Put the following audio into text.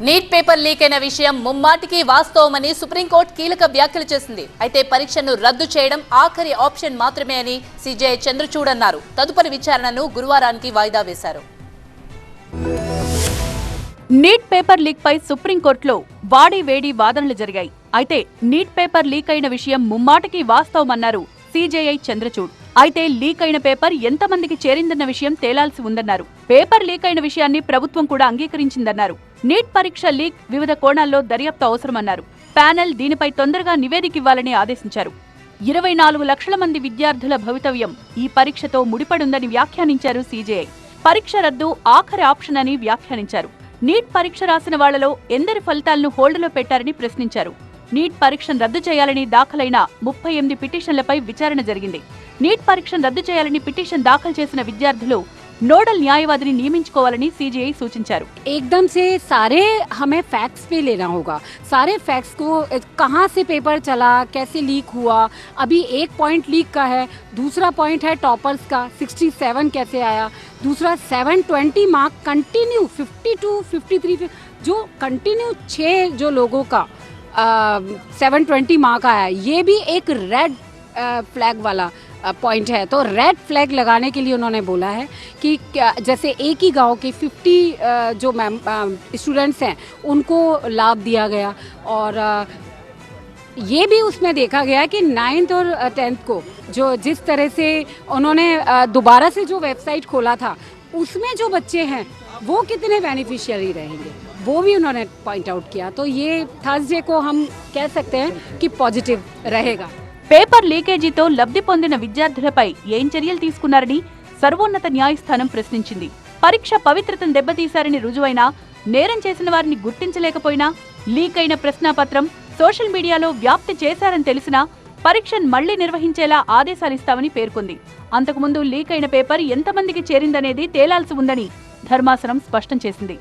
Neat paper leak అయిన విషయం ముమ్మాటికి వాస్తవమని సుప్రీంకోర్టు కీలక వ్యాఖ్యలు చేసింది. అయితే పరీక్షను రద్దు చేయడం ఆఖరి ఆప్షన్ మాత్రమే అని సిజేఐ చంద్రచూడ్ అన్నారు. తదుపరి విచారణను గురువారానికి వాయిదా వేశారు. నీట్ పేపర్ లీక్ పై సుప్రీంకోర్టులో వాడి వేడి వాదనలు జరిగాయి. అయితే నీట్ పేపర్ లీక్ అయిన విషయం ముమ్మాటికి వాస్తవమన్నారు సిజేఐ చంద్రచూడ్. అయితే లీక్ అయిన పేపర్ ఎంతమందికి చేరిందన్న విషయం తేలాల్సి ఉందన్నారు. పేపర్ లీక్ అయిన విషయాన్ని ప్రభుత్వం కూడా అంగీకరించిందన్నారు. నీట్ పరీక్ష లీక్ వివిధ కోణాల్లో దర్యాప్తు అవసరమన్నారు. ప్యానెల్ దీనిపై తొందరగా నివేదిక ఇవ్వాలని ఆదేశించారు. ఇరవై నాలుగు లక్షల మంది విద్యార్థుల భవితవ్యం ఈ పరీక్షతో ముడిపడుందని వ్యాఖ్యానించారు సీజేఐ. పరీక్ష రద్దు ఆఖరి ఆప్షన్ అని వ్యాఖ్యానించారు. నీట్ పరీక్ష రాసిన వాళ్ళలో ఎందరి ఫలితాలను హోల్డ్లో పెట్టారని ప్రశ్నించారు. నీట్ పరీక్షను రద్దు చేయాలని దాఖలైన ముప్పై ఎనిమిది పిటిషన్లపై విచారణ జరిగింది నీట్ పరీక్షను రద్దు చేయాలని పిటిషన్ దాఖలు చేసిన విద్యార్థులు నోడల్ న్యాయవాదిని నియమించుకోవాలని సీజీఐ సూచించారు एकदम से सारे हमें फैक्ट्स पे लेना होगा सारे फैक्ट्स को कहाँ से पेपर चला कैसे लीक हुआ अभी एक पॉइंट लीक का है दूसरा पॉइंट है टॉपर्स का 67 कैसे आया दूसरा 720 मार्क कंटिन्यू 52 53 जो कंटिन्यू छः जो लोगों का सेवन ट्वेंटी माँ का आया। ये भी एक रेड फ्लैग वाला पॉइंट है। तो रेड फ्लैग लगाने के लिए उन्होंने बोला है कि जैसे एक ही गाँव के 50 जो मैम स्टूडेंट्स हैं, उनको लाभ दिया गया। और ये भी उसमें देखा गया कि नाइन्थ और टेंथ को जो जिस तरह से उन्होंने दोबारा से जो वेबसाइट खोला था, उसमें जो बच्चे हैं, वो कितने बेनिफिशियरी रहेंगे? वो भी उन्होंने पॉइंट आउट किया तो ये थर्सडे को हम कह सकते हैं कि पॉजिटिव रहेगा పేపర్ లీకేజీతో లబ్ధి పొందిన విద్యార్థులపై ఏం చర్యలు తీసుకున్నారని సర్వోన్నత న్యాయస్థానం ప్రశ్నించింది పరీక్ష పవిత్రతను దెబ్బతీశారని రుజువైనా నేరం చేసిన వారిని గుర్తించలేకపోయినా లీక్ అయిన ప్రశ్నాపత్రం సోషల్ మీడియాలో వ్యాప్తి చేశారని తెలిసినా పరీక్షను మళ్లీ నిర్వహించేలా ఆదేశాలిస్తామని పేర్కొంది అంతకుముందు లీక్ అయిన పేపర్ ఎంతమందికి చేరిందనేది తేలాల్సి ఉందని ధర్మాసనం స్పష్టం చేసింది